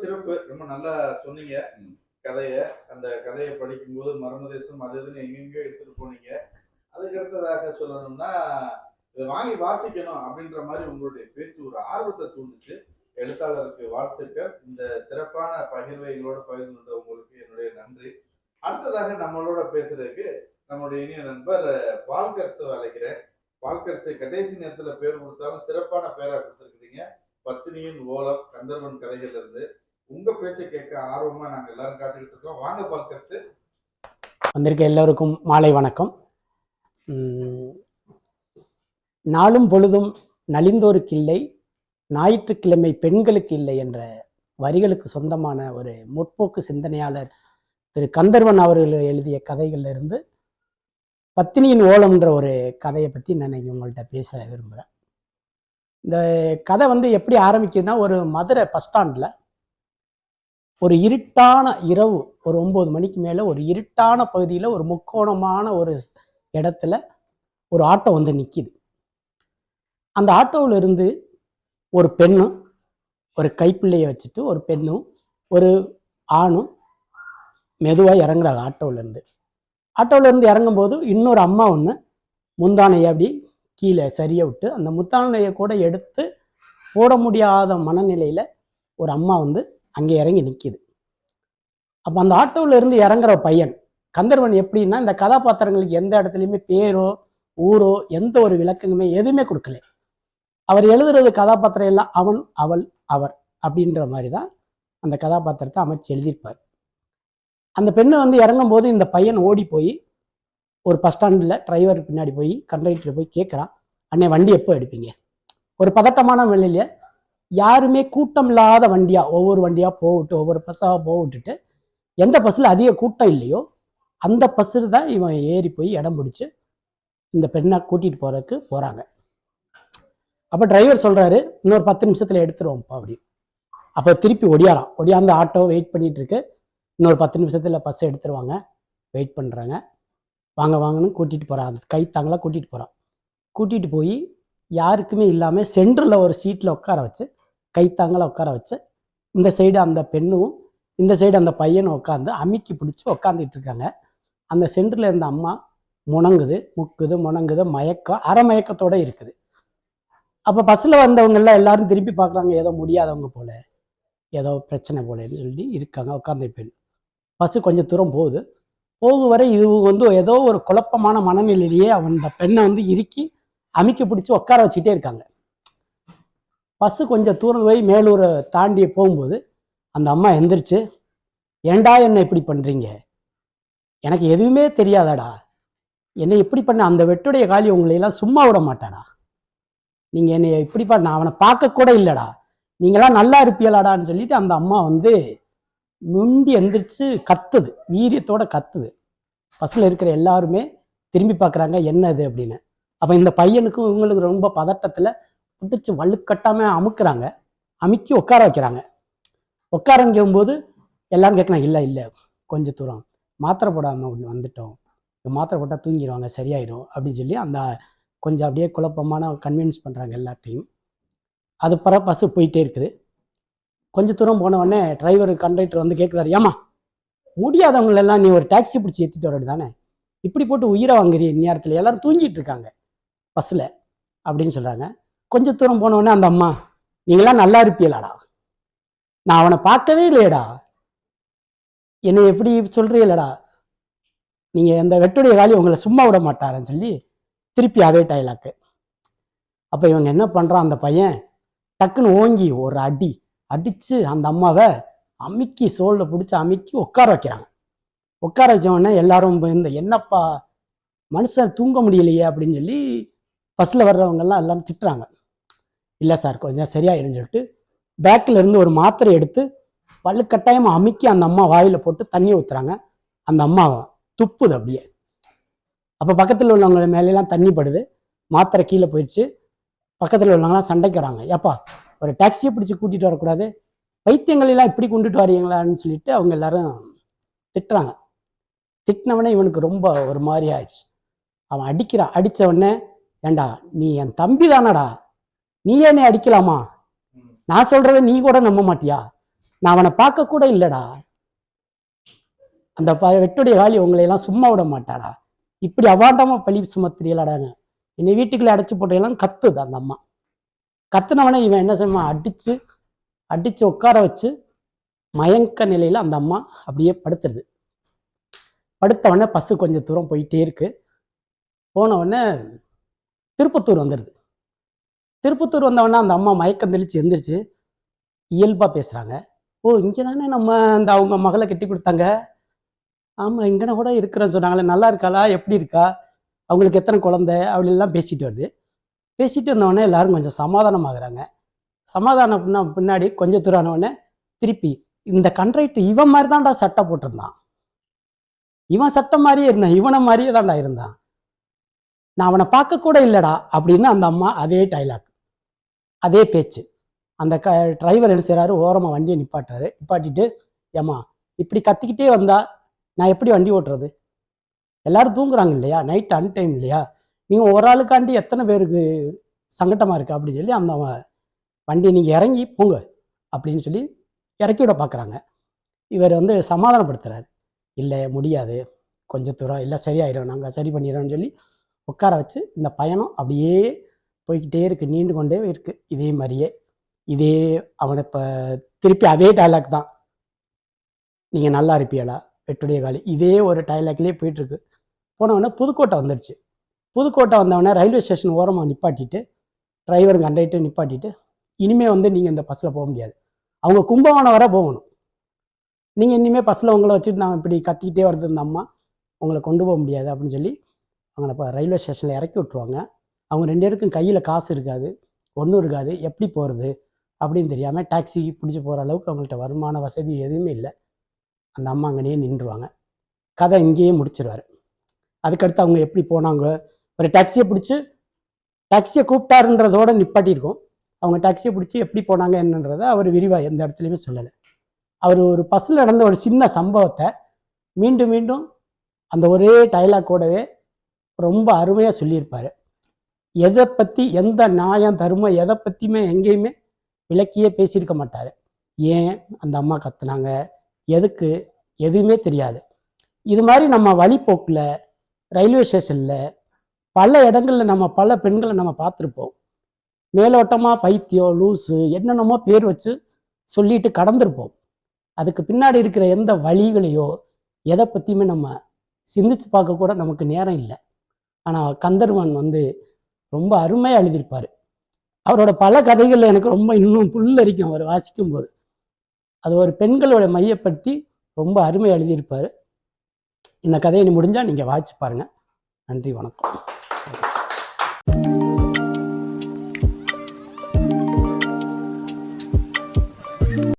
சிறப்பு. ரொம்ப நல்லா சொன்னீங்க. கதையை அந்த கதையை படிக்கும்போது மர்மதேசம் அது இதுன்னு எங்கெங்கயோ எடுத்துட்டு போனீங்க. அதுக்கு அடுத்ததாக சொல்லணும்னா இதை வாங்கி வாசிக்கணும் அப்படின்ற மாதிரி உங்களுடைய பேச்சு ஒரு ஆர்வத்தை தூண்டுச்சு. எழுத்தாளருக்கு வாழ்த்துக்கள். இந்த சிறப்பான பகிர்வை எங்களோட பகிர்ந்து கொண்ட உங்களுக்கு என்னுடைய நன்றி. அடுத்ததாக நம்மளோட பேசுறதுக்கு நம்மளுடைய இனிய நண்பர் பால்கர்ஸ் அழைக்கிறேன். பால்கர்ஸ் கடைசி நேரத்துல பேர் கொடுத்தாலும் சிறப்பான பேரா கொடுத்துருக்கீங்க பத்தினியின் ஓலம் கந்தர்வன் கதைகள் இருந்து. உங்க பேச்சை கேட்க ஆர்வமா நாங்க எல்லாரும் காத்துக்கிட்டு இருக்கோம். வாங்க பால்கர்ஸ். வந்திருக்க எல்லோருக்கும் மாலை வணக்கம். நாளும் பொழுதும் நலிந்தோருக்கு இல்லை ஞாயிற்றுக்கிழமை பெண்களுக்கு இல்லை என்ற வரிகளுக்கு சொந்தமான ஒரு முற்போக்கு சிந்தனையாளர் திரு கந்தர்வன் அவர்கள் எழுதிய கதைகள்ல இருந்து பத்தினியின் ஓலம்ன்ற ஒரு கதையை பற்றி நான் இன்னைக்கு உங்கள்கிட்ட பேச விரும்புகிறேன் இந்த கதை வந்து எப்படி ஆரம்பிக்குதுன்னா ஒரு மதுரை பஸ் ஸ்டாண்டில் ஒரு இருட்டான இரவு ஒரு ஒம்பது மணிக்கு மேலே ஒரு இருட்டான பகுதியில் ஒரு முக்கோணமான ஒரு இடத்துல ஒரு ஆட்டோ வந்து நிற்கிது அந்த ஆட்டோவில் இருந்து ஒரு பெண்ணும் ஒரு கைப்பிள்ளையை வச்சுட்டு ஒரு பெண்ணும் ஒரு ஆணும் மெதுவாக இறங்குறாங்க ஆட்டோவிலேருந்து ஆட்டோவிலேருந்து இறங்கும்போது இன்னொரு அம்மா ஒன்று முந்தானையை அப்படி கீழே சரிய விட்டு அந்த முத்தானையை கூட எடுத்து போட முடியாத மனநிலையில் ஒரு அம்மா வந்து அங்கே இறங்கி நிற்கிது அப்போ அந்த ஆட்டோவில் இருந்து இறங்குற பையன் கந்தர்வன் எப்படின்னா இந்த கதாபாத்திரங்களுக்கு எந்த இடத்துலையுமே பேரோ ஊரோ எந்த ஒரு விளக்கங்களுமே எதுவுமே கொடுக்கல. அவர் எழுதுறது கதாபாத்திரம் எல்லாம் அவன் அவள் அவர் அப்படின்ற மாதிரி தான் அந்த கதாபாத்திரத்தை அமைச்சு எழுதியிருப்பார். அந்த பெண்ணை வந்து இறங்கும்போது இந்த பையன் ஓடி போய் ஒரு பஸ் ஸ்டாண்டில் டிரைவர் பின்னாடி போய் கண்டக்டர் போய் கேட்குறான் அண்ணே வண்டி எப்போ எடுப்பீங்க? ஒரு பதட்டமான நிலையில யாருமே கூட்டம் இல்லாத வண்டியாக ஒவ்வொரு வண்டியாக போட்டு ஒவ்வொரு பஸ்ஸாக போட்டுட்டு எந்த பஸ்ஸில் அதிக கூட்டம் இல்லையோ அந்த பஸ்ஸில் தான் இவன் ஏறி போய் இடம் பிடிச்சி இந்த பெண்ணை கூட்டிகிட்டு போகிறதுக்கு போகிறாங்க அப்போ டிரைவர் சொல்கிறாரு இன்னொரு பத்து நிமிஷத்தில் எடுத்துருவோம்ப்பா அப்படி அப்போ திருப்பி ஒடியாராம். ஒடியாந்து ஆட்டோ வெயிட் பண்ணிட்டு இருக்கு இன்னொரு பத்து நிமிஷத்தில் பஸ் எடுத்துருவாங்க. வெயிட் பண்ணுறாங்க வாங்க வாங்கன்னு கூட்டிகிட்டு போகிறான் அந்த கை தாங்களாக கூட்டிகிட்டு போகிறான் கூட்டிகிட்டு போய் யாருக்குமே இல்லாமல் சென்டரில் ஒரு சீட்டில் உட்கார வச்சு கைத்தாங்களாக உட்கார வச்சு இந்த சைடு அந்த பெண்ணும் இந்த சைடு அந்த பையனும் உட்காந்து அமிக்கி பிடிச்சி உட்காந்துட்டு இருக்காங்க. அந்த சென்டரில் இருந்த அம்மா முணங்குது முக்குது முணங்குது மயக்கம் அரை மயக்கத்தோடு இருக்குது. அப்போ பஸ்ஸில் வந்தவங்க எல்லாரும் திருப்பி பார்க்குறாங்க ஏதோ முடியாதவங்க போல ஏதோ பிரச்சனை போலன்னு சொல்லி இருக்காங்க உட்காந்து பெண். பஸ்ஸு கொஞ்சம் தூரம் போகுது. போகும் வரை இது வந்து ஏதோ ஒரு குழப்பமான மனநிலையிலேயே அவன் அந்த பெண்ணை வந்து இறுக்கி அமுக்கி பிடிச்சி உட்கார வச்சுக்கிட்டே இருக்காங்க. பஸ்ஸு கொஞ்சம் தூரம் போய் மேலூரை தாண்டி போகும்போது அந்த அம்மா எந்திரிச்சு ஏண்டா என்ன இப்படி பண்ணுறீங்க எனக்கு எதுவுமே தெரியாதாடா. என்னை இப்படி பண்ண அந்த வெட்டுடைய காலி உங்களை எல்லாம் சும்மா விட மாட்டாடா. நீங்கள் என்னை இப்படி நான் அவனை பார்க்கக்கூட இல்லைடா. நீங்களாம் நல்லா இருப்பீங்களாடான்னு சொல்லிட்டு அந்த அம்மா வந்து முண்டி எந்திரிச்சு கத்துது. வீரியத்தோட கத்துது. பஸ்ஸில் இருக்கிற எல்லாருமே திரும்பி பார்க்குறாங்க என்ன இது அப்படின்னு. அப்போ இந்த பையனுக்கும் இவங்களுக்கு ரொம்ப பதட்டத்தில் பிடிச்சி வலுக்கட்டாமல் அமுக்குறாங்க. அமுக்கி உட்கார வைக்கிறாங்க. உட்கார வைக்கும்போது எல்லாரும் கேட்கலாம் இல்லை இல்லை கொஞ்சம் தூரம். மாத்திரை போடாமல் ஒன்று வந்துட்டோம். மாத்திரை போட்டால் தூங்கிடுவாங்க சரியாயிரும். அப்படின்னு சொல்லி அந்த கொஞ்சம் அப்படியே குழப்பமான கன்வின்ஸ் பண்ணுறாங்க எல்லாத்தையும் அது பிற பஸ்ஸு போயிட்டே இருக்குது. கொஞ்சம் தூரம் போன உடனே டிரைவர் கண்டக்டர் வந்து கேட்குறாரு ஏமா முடியாதவங்களெல்லாம் நீ ஒரு டாக்ஸி பிடிச்சி ஏற்றிட்டு வரது தானே இப்படி போட்டு உயிரை வாங்குறிய நேரத்தில் எல்லாரும் தூங்கிட்டு இருக்காங்க பஸ்ஸில் அப்படின்னு சொல்கிறாங்க கொஞ்சம் தூரம் போனவொடனே அந்த அம்மா நீங்களாம் நல்லா இருப்பீங்களாடா. நான் அவனை பார்க்கவே இல்லையேடா. என்னை எப்படி சொல்றீங்களடா. நீங்கள் அந்த வெட்டுடைய காலி உங்களை சும்மா விட மாட்டாரன்னு சொல்லி திருப்பி அதே டைலாக்கு. அப்போ இவங்க என்ன பண்ணுறான் அந்த பையன் டக்குன்னு ஓங்கி ஒரு அடி அடித்து அந்த அம்மாவை அமுக்கி சோலில் பிடிச்சி அமுக்கி உட்கார வைக்கிறாங்க. உட்கார வச்சவொடனே எல்லாரும் இந்த என்னப்பா மனுஷன் தூங்க முடியலையே அப்படின்னு சொல்லி பஸ்ஸில் வர்றவங்கெல்லாம் எல்லாம் திட்டுறாங்க. இல்லை சார் கொஞ்சம் சரியாயிருன்னு சொல்லிட்டு பேக்கில் இருந்து ஒரு மாத்திரை எடுத்து வலுக்கட்டாயமாக அமுக்கி அந்த அம்மா வாயில் போட்டு தண்ணி ஊற்றுறாங்க அந்த அம்மா துப்புது அப்படியே. அப்போ பக்கத்தில் உள்ளவங்க மேலெல்லாம் தண்ணி படுது. மாத்திரை கீழே போயிடுச்சு. பக்கத்தில் உள்ளவங்களாம் சண்டைக்கு வராங்க. ஏப்பா ஒரு டாக்ஸியை பிடிச்சி கூட்டிகிட்டு வரக்கூடாது. வைத்தியங்களெல்லாம் இப்படி கொண்டுட்டு வரீங்களான்னு சொல்லிட்டு அவங்க எல்லாரும் திட்டுறாங்க. திட்டினவனே இவனுக்கு ரொம்ப ஒரு மாதிரி ஆயிடுச்சு. அவன் அடிக்கிறான். அடிச்ச உடனே ஏண்டா நீ என் தம்பி தானடா நீ என்னை அடிக்கலாமா? நான் சொல்றத நீ கூட நம்ப மாட்டியா? நான் அவனை பார்க்க கூட இல்லடா. அந்த ப வெட்டுடைய காலி உங்களை எல்லாம் சும்மா விட மாட்டாடா. இப்படி அவாண்டமா பழி சுமத்துறீங்களாடாங்க என்னை வீட்டுக்குள்ளே அடைச்சி போட்டெல்லாம் கத்துது அந்த அம்மா. கத்துனவனே இவன் என்ன செய்வான்? அடிச்சு அடிச்சு உட்கார வச்சு மயங்க நிலையில அந்த அம்மா அப்படியே படுத்துருது. படுத்தவொடனே பஸ்ஸு கொஞ்சம் தூரம் போயிட்டே இருக்கு. போனவுடனே திருப்பத்தூர் வந்துடுது திருப்பத்தூர் வந்தவொடனே அந்த அம்மா மயக்கம் தெளிச்சு எந்திரிச்சு இயல்பாக பேசுகிறாங்க ஓ இங்கே தானே நம்ம அந்த அவங்க மகளை கட்டி கொடுத்தாங்க? ஆமாம் இங்கே கூட இருக்கிறேன்னு சொன்னாங்களே நல்லா இருக்காளா? எப்படி இருக்கா? அவங்களுக்கு எத்தனை குழந்தை? அப்படி எல்லாம் பேசிட்டு வருது. பேசிட்டு இருந்தவொடனே எல்லாரும் கொஞ்சம் சமாதானமாகறாங்க. சமாதானம் பண்ண பின்னாடி கொஞ்சம் தூரம் ஆனவொடனே திருப்பி இந்த கண்ட்ரைட்டு இவன் மாதிரி தான்டா சட்டை போட்டிருந்தான். இவன் சட்டை மாதிரியே இருந்தான் இவனை மாதிரியே தான்டா இருந்தான். நான் அவனை பார்க்க கூட இல்லைடா அப்படின்னு அந்த அம்மா அதே டைலாக் அதே பேச்சு. அந்த க டிரைவர் என்ன செய்கிறாரு ஓரமாக வண்டியை நிப்பாட்டுறாரு. நிப்பாட்டிட்டு ஏம்மா இப்படி கத்திக்கிட்டே வந்தால் நான் எப்படி வண்டி ஓட்டுறது? எல்லாரும் தூங்குறாங்க இல்லையா? நைட் அன் டைம் இல்லையா? நீங்கள் ஒரு ஆளுக்காண்டி எத்தனை பேருக்கு சங்கட்டமாக இருக்குது அப்படின்னு சொல்லி அந்த வண்டியை நீங்கள் இறங்கி போங்க அப்படின்னு சொல்லி இறக்கி விட பார்க்குறாங்க இவர் வந்து சமாதானப்படுத்துகிறாரு இல்லை முடியாது. கொஞ்சம் தூரம். இல்லை சரியாயிரும். நாங்கள் சரி பண்ணிடுறோம்னு சொல்லி உட்கார வச்சு இந்த பயணம் அப்படியே போய்கிட்டே இருக்குது நீண்டு கொண்டே இருக்குது இதே மாதிரியே இதே அவனை இப்போ திருப்பி அதே டைலாக் தான். நீங்கள் நல்லா இருப்பியாளா வெட்டுடைய காலி. இதே ஒரு டைலாக்லேயே போயிட்டுருக்கு. போனவொடனே புதுக்கோட்டை வந்துடுச்சு புதுக்கோட்டை வந்தவொடனே ரயில்வே ஸ்டேஷன் ஓரமாக நிப்பாட்டிட்டு டிரைவர் கண்டக்டர் நிப்பாட்டிட்டு இனிமேல் வந்து நீங்கள் இந்த பஸ்ஸில் போக முடியாது. அவங்க கும்பகோணம் வர போகணும். நீங்கள் இனிமேல் பஸ்ஸில் உங்களை வச்சுட்டு நான் இப்படி கத்திக்கிட்டே வருது இந்த அம்மா உங்களை கொண்டு போக முடியாது அப்படின்னு சொல்லி அவங்களை இப்போ ரயில்வே ஸ்டேஷனில் இறக்கி விட்ருவாங்க அவங்க ரெண்டு பேருக்கும் கையில் காசு இருக்காது ஒன்றும் இருக்காது எப்படி போகிறது அப்படின்னு தெரியாமல் டாக்ஸி பிடிச்சி போகிற அளவுக்கு அவங்கள்ட்ட வருமான வசதி எதுவுமே இல்லை. அந்த அம்மா அங்கேயே நின்றுவாங்க. கதை இங்கேயே முடிச்சிருவார். அதுக்கடுத்து அவங்க எப்படி போனாங்க? ஒரு டாக்ஸியை பிடிச்சி டாக்ஸியை கூப்பிட்டாருன்றதோட நிப்பாட்டியிருக்கோம். அவங்க டாக்ஸியை பிடிச்சி எப்படி போனாங்க என்னன்றதை அவர் விரிவாக எந்த இடத்துலையுமே சொல்லலை. அவர் ஒரு பஸ்ஸில் நடந்த ஒரு சின்ன சம்பவத்தை மீண்டும் மீண்டும் அந்த ஒரே டைலாக்கோடவே ரொம்ப அருமையாக சொல்லியிருப்பார். எதை பற்றி எந்த நியாயம் தர்மம் எதை பற்றியுமே எங்கேயுமே விளக்கியே பேசியிருக்க மாட்டார். ஏன் அந்த அம்மா கத்துனாங்க? எதுக்கு? எதுவுமே தெரியாது. இது மாதிரி நம்ம வழிப்போக்கில் ரயில்வே ஸ்டேஷனில் பல இடங்களில் நம்ம பல பெண்களை நம்ம பார்த்துருப்போம். மேலோட்டமாக பைத்தியம் லூஸு என்னென்னமோ பேர் வச்சு சொல்லிட்டு கடந்திருப்போம். அதுக்கு பின்னாடி இருக்கிற எந்த வழிகளையோ எதை பற்றியுமே நம்ம சிந்திச்சு பார்க்க கூட நமக்கு நேரம் இல்லை. ஆனால் கந்தர்வன் வந்து ரொம்ப அருமையாக எழுதியிருப்பார். அவரோட பல கதைகளில் எனக்கு ரொம்ப இன்னும் புல்லரிக்கும் அவர் வாசிக்கும் போது அது ஒரு பெண்களோட மையப்படுத்தி ரொம்ப அருமையாக எழுதியிருப்பார். இந்த கதையை முடிஞ்சால் நீங்கள் வாசிச்சு பாருங்கள் நன்றி வணக்கம்.